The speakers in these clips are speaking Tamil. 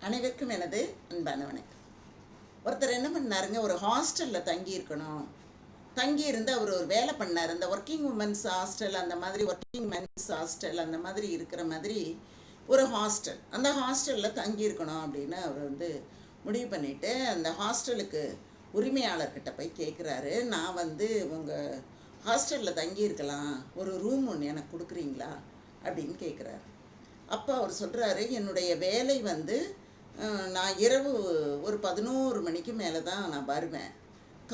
அனைவருக்கும் எனது அன்பான வணக்கம். ஒருத்தர் என்ன பண்ணாருங்க ஒரு ஹாஸ்டலில் தங்கி இருக்கணும் தங்கி இருந்து அவர் ஒரு வேலை பண்ணார். அந்த ஒர்க்கிங் உமன்ஸ் ஹாஸ்டல் அந்த மாதிரி ஒர்க்கிங் மென்ஸ் ஹாஸ்டல் அந்த மாதிரி இருக்கிற மாதிரி ஒரு ஹாஸ்டல் அந்த ஹாஸ்டலில் தங்கி இருக்கணும் அப்படின்னு அவர் வந்து முடிவு பண்ணிவிட்டு அந்த ஹாஸ்டலுக்கு உரிமையாளர்கிட்ட போய் கேட்குறாரு நான் வந்து உங்கள் ஹாஸ்டலில் தங்கி இருக்கலாம் ஒரு ரூம் ஒன்று எனக்கு கொடுக்குறீங்களா? அப்படின்னு கேட்குறாரு அப்போ அவர் சொல்கிறாரு என்னுடைய வேலை வந்து நான் இரவு ஒரு பதினோரு மணிக்கு மேலே தான் நான் வருவேன்.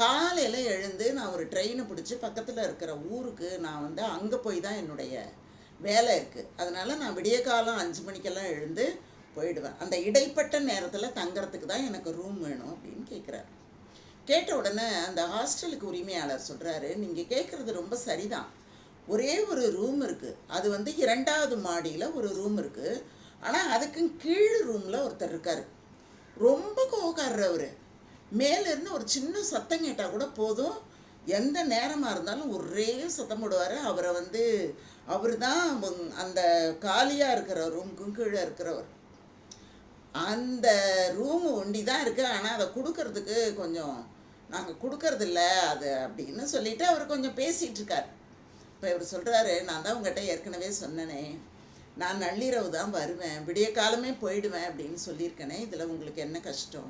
காலையில் எழுந்து நான் ஒரு ட்ரெயினை பிடிச்சி பக்கத்தில் இருக்கிற ஊருக்கு நான் வந்து அங்கே போய் தான் என்னுடைய வேலை இருக்குது அதனால் நான் விடிய காலம் அஞ்சு மணிக்கெல்லாம் எழுந்து போயிடுவேன். அந்த இடைப்பட்ட நேரத்தில் தங்குறதுக்கு தான் எனக்கு ரூம் வேணும் அப்படின்னு கேட்குறாரு கேட்ட உடனே அந்த ஹாஸ்டலுக்கு உரிமையாளர் சொல்கிறாரு நீங்கள் கேட்குறது ரொம்ப சரிதான். ஒரே ஒரு ரூம் இருக்குது அது வந்து இரண்டாவது மாடியில் ஒரு ரூம் இருக்குது ஆனால் அதுக்கும் கீழ் ரூமில் ஒருத்தர் இருக்கார். ரொம்ப கோவக்காரர் அவர். மேலேருந்து ஒரு சின்ன சத்தம் கேட்டால் கூட போதும். எந்த நேரமாக இருந்தாலும் ஒரே சத்தம் போடுவார். அவரை வந்து அவர் தான் அந்த காலியாக இருக்கிற ரூமுக்கும் கீழே இருக்கிறவர். அந்த ரூமு ஒண்டி தான் இருக்குது ஆனால் அதை கொடுக்கறதுக்கு கொஞ்சம் நாங்கள் கொடுக்கறதில்ல அது அப்படின்னு சொல்லிவிட்டு அவர் கொஞ்சம் பேசிகிட்டு இருக்கார். இப்போ இவர் சொல்கிறாரு நான் தான் உங்கள்கிட்ட ஏற்கனவே சொன்னனே. நான் நள்ளிரவு தான் வருவேன் விடிய காலமே போயிடுவேன் அப்படின்னு சொல்லியிருக்கேனே இதில் உங்களுக்கு என்ன கஷ்டம்?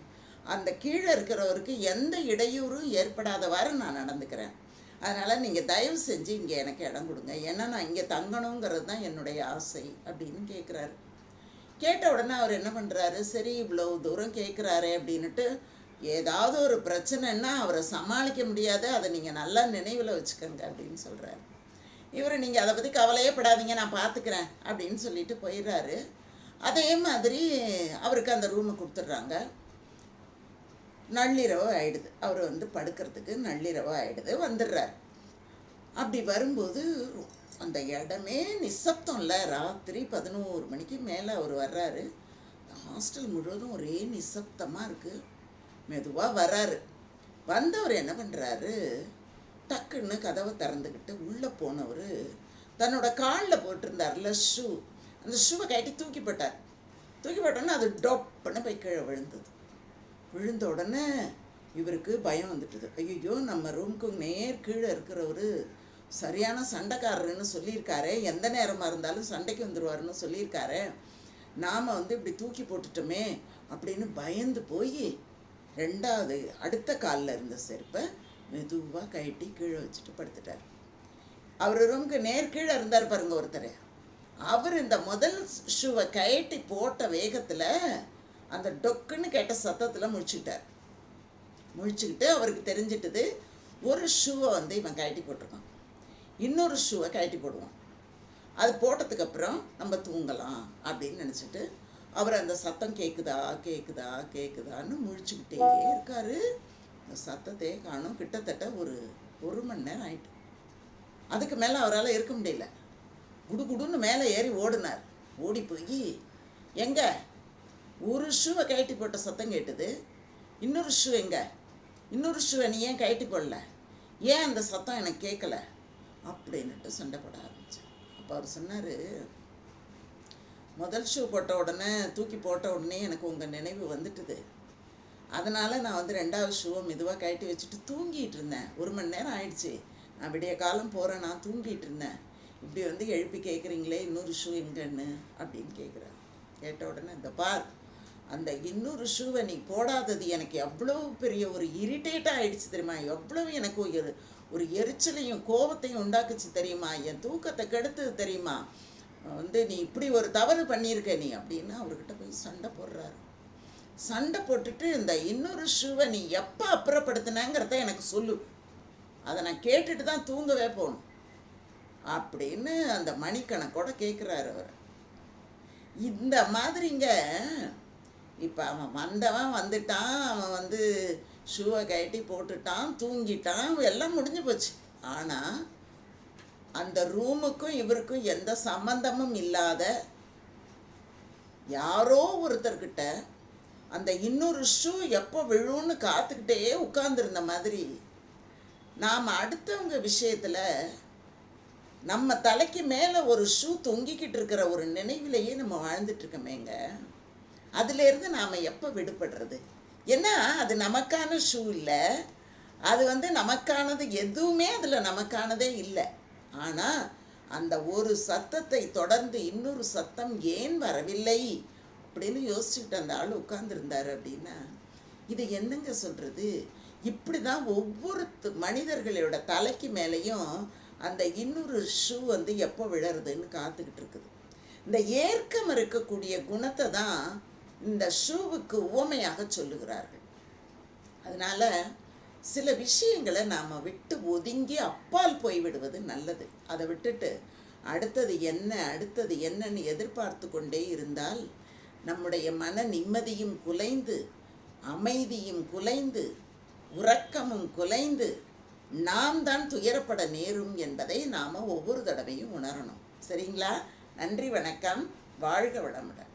அந்த கீழே இருக்கிறவருக்கு எந்த இடையூறும் ஏற்படாதவாறு நான் நடந்துக்கிறேன். அதனால் நீங்கள் தயவு செஞ்சு இங்கே எனக்கு இடம் கொடுங்க. ஏன்னா நான் இங்கே தங்கணுங்கிறது தான் என்னுடைய ஆசை அப்படின்னு கேட்குறாரு கேட்ட உடனே அவர் என்ன பண்ணுறாரு சரி இவ்வளோ தூரம் கேட்குறாரு அப்படின்னுட்டு ஏதாவது ஒரு பிரச்சனைன்னா அவரை சமாளிக்க முடியாது. அதை நீங்கள் நல்லா நினைவில் வச்சுக்கோங்க அப்படின்னு சொல்கிறாரு இவர் நீங்கள் அதை பற்றி கவலையே படாதீங்க நான் பார்த்துக்கிறேன் அப்படின்னு சொல்லிட்டு போயிடுறாரு. அதே மாதிரி அவருக்கு அந்த ரூமை கொடுத்துட்றாங்க. நள்ளிரவு ஆயிடுது. அவர் வந்து படுக்கிறதுக்கு நள்ளிரவு ஆயிடுது வந்துடுறாரு. அப்படி வரும்போது அந்த இடமே நிசப்தம் இல்லை. ராத்திரி பதினோரு மணிக்கு மேலே அவர் வர்றாரு. ஹாஸ்டல் முழுவதும் ஒரே நிசப்தமாக இருக்குது மெதுவாக வர்றாரு. வந்தவர் என்ன பண்ணுறாரு டக்குன்னு கதவை திறந்துக்கிட்டு உள்ளே போனவர் தன்னோட காலில் போட்டிருந்தார்ல ஷூ. அந்த ஷூவை கட்டி தூக்கி போட்டார். தூக்கி போட்டோன்னே அது டொப்புன்னு போய் கீழே விழுந்தது. விழுந்த உடனே இவருக்கு பயம் வந்துட்டுது. ஐயோ நம்ம ரூமுக்கு நேர் கீழே இருக்கிறவர் சரியான சண்டைக்காரருன்னு சொல்லியிருக்காரே. எந்த நேரமாக இருந்தாலும் சண்டைக்கு வந்துடுவாருன்னு சொல்லியிருக்காரே. நாம் வந்து இப்படி தூக்கி போட்டுட்டோமே அப்படின்னு பயந்து போய் ரெண்டாவது அடுத்த காலில் இருந்த செருப்பை மெதுவாக கழட்டி கீழே வச்சுட்டு படுத்துட்டார். அவர் ரூமுக்கு நேர் கீழே இருந்தார் பாருங்க ஒருத்தர். அவர் இந்த முதல் ஷூவை கழட்டி போட்ட வேகத்தில் அந்த டொக்குன்னு கேட்ட சத்தத்தில் முழிச்சுக்கிட்டார். முழிச்சுக்கிட்டு அவருக்கு தெரிஞ்சிட்டது ஒரு ஷூவை வந்து இவன் கழட்டி போட்டிருக்கான். இன்னொரு ஷூவை கழட்டி போடுவான். அது போட்டதுக்கப்புறம் நம்ம தூங்கலாம் அப்படின்னு நினச்சிட்டு அவர் அந்த சத்தம் கேட்குதா கேட்குதா கேட்குதான்னு முழிச்சுக்கிட்டே இருக்காரு. அந்த சத்தத்தையே காணும். கிட்டத்தட்ட ஒரு ஒரு மணி நேரம் ஆயிட்டு. அதுக்கு மேலே அவரால் இருக்க முடியல. குடு குடுன்னு மேலே ஏறி ஓடினார். ஓடி போய் எங்கே? ஒரு ஷூவை கழட்டி போட்ட சத்தம் கேட்டுது. இன்னொரு ஷூ எங்கே? இன்னொரு ஷூவை நீ ஏன் கழட்டி போடல? ஏன் அந்த சத்தம் எனக்கு கேட்கல? அப்படின்னுட்டு சண்டை போட அப்போ அவர் சொன்னார் முதல் ஷூ போட்ட உடனே தூக்கி போட்ட உடனே எனக்கு உங்கள் நினைவு வந்துட்டுது. அதனால் நான் வந்து ரெண்டாவது ஷூவை மெதுவாக கட்டி வச்சுட்டு தூங்கிட்டு இருந்தேன். ஒரு மணி நேரம் ஆயிடுச்சு. நான் விடிய காலம் போகிறேன் நான் தூங்கிட்டு இருந்தேன். இப்படி வந்து எழுப்பி கேட்குறீங்களே இன்னொரு ஷூ எங்கன்னு? அப்படின்னு கேட்குறேன் கேட்ட உடனே இந்த பார் அந்த இன்னொரு ஷூவை நீ போடாதது எனக்கு எவ்வளோ பெரிய ஒரு இரிட்டேட்டாக ஆயிடுச்சு தெரியுமா? எவ்வளவு எனக்கு ஒரு ஒரு எரிச்சலையும் கோபத்தையும் உண்டாக்குச்சு தெரியுமா? என் தூக்கத்தை கெடுத்தது தெரியுமா? வந்து நீ இப்படி ஒரு தவறு பண்ணியிருக்க நீ? அப்படின்னு அவர்கிட்ட போய் சண்டை போடுறாரு. சண்டை போட்டுட்டு இந்த இன்னொரு ஷூவை நீ எப்போ அப்புறப்படுத்தினங்கிறத எனக்கு சொல்லு. அதை நான் கேட்டுட்டு தான் தூங்கவே போகணும். அப்படின்னு அந்த மணிக்கணக்கோட கேட்குறாரு அவர். இந்த மாதிரிங்க இப்போ அவன் வந்தவன் வந்துட்டான் அவன் வந்து ஷூவை கட்டி போட்டுட்டான் தூங்கிட்டான் எல்லாம் முடிஞ்சு போச்சு. ஆனால் அந்த ரூமுக்கும் இவருக்கும் எந்த சம்பந்தமும் இல்லாத யாரோ ஒருத்தர்கிட்ட அந்த இன்னொரு ஷூ எப்போ விழுன்னு காத்துக்கிட்டே உட்கார்ந்துருந்த மாதிரி. நாம் அடுத்தவங்க விஷயத்தில் நம்ம தலைக்கு மேலே ஒரு ஷூ தொங்கிக்கிட்டு இருக்கிற ஒரு நினைவிலேயே நம்ம வாழ்ந்துட்டுருக்கோமேங்க அதுலேருந்து நாம் எப்போ விடுபடுறது? ஏன்னா அது நமக்கான ஷூ இல்லை. அது வந்து நமக்கானது எதுவுமே அதில் நமக்கானதே இல்லை. ஆனால் அந்த ஒரு சத்தத்தை தொடர்ந்து இன்னொரு சத்தம் ஏன் வரவில்லை? அப்படின்னு யோசிச்சுக்கிட்டு அந்த ஆள் உட்கார்ந்துருந்தார் அப்படின்னா இது என்னங்க சொல்கிறது இப்படி தான் ஒவ்வொரு மனிதர்களோட தலைக்கு மேலேயும் அந்த இன்னொரு ஷூ வந்து எப்போ விழறதுன்னு காத்துக்கிட்டு இருக்குது. இந்த ஏற்கம் இருக்கக்கூடிய குணத்தை தான் இந்த ஷூவுக்கு உவமையாக சொல்லுகிறார்கள். அதனால் சில விஷயங்களை நாம் விட்டு ஒதுங்கி அப்பால் போய் விடுவது நல்லது. அதை விட்டுட்டு அடுத்தது என்ன அடுத்தது என்னன்னு எதிர்பார்த்து கொண்டே இருந்தால் நம்முடைய மன நிம்மதியும் குலைந்து அமைதியும் குலைந்து உறக்கமும் குலைந்து நாம் தான் துயரப்பட நேரும் என்பதை நாம் ஒவ்வொரு தடவையும் உணரணும். சரிங்களா? நன்றி வணக்கம். வாழ்க வளமுடன்.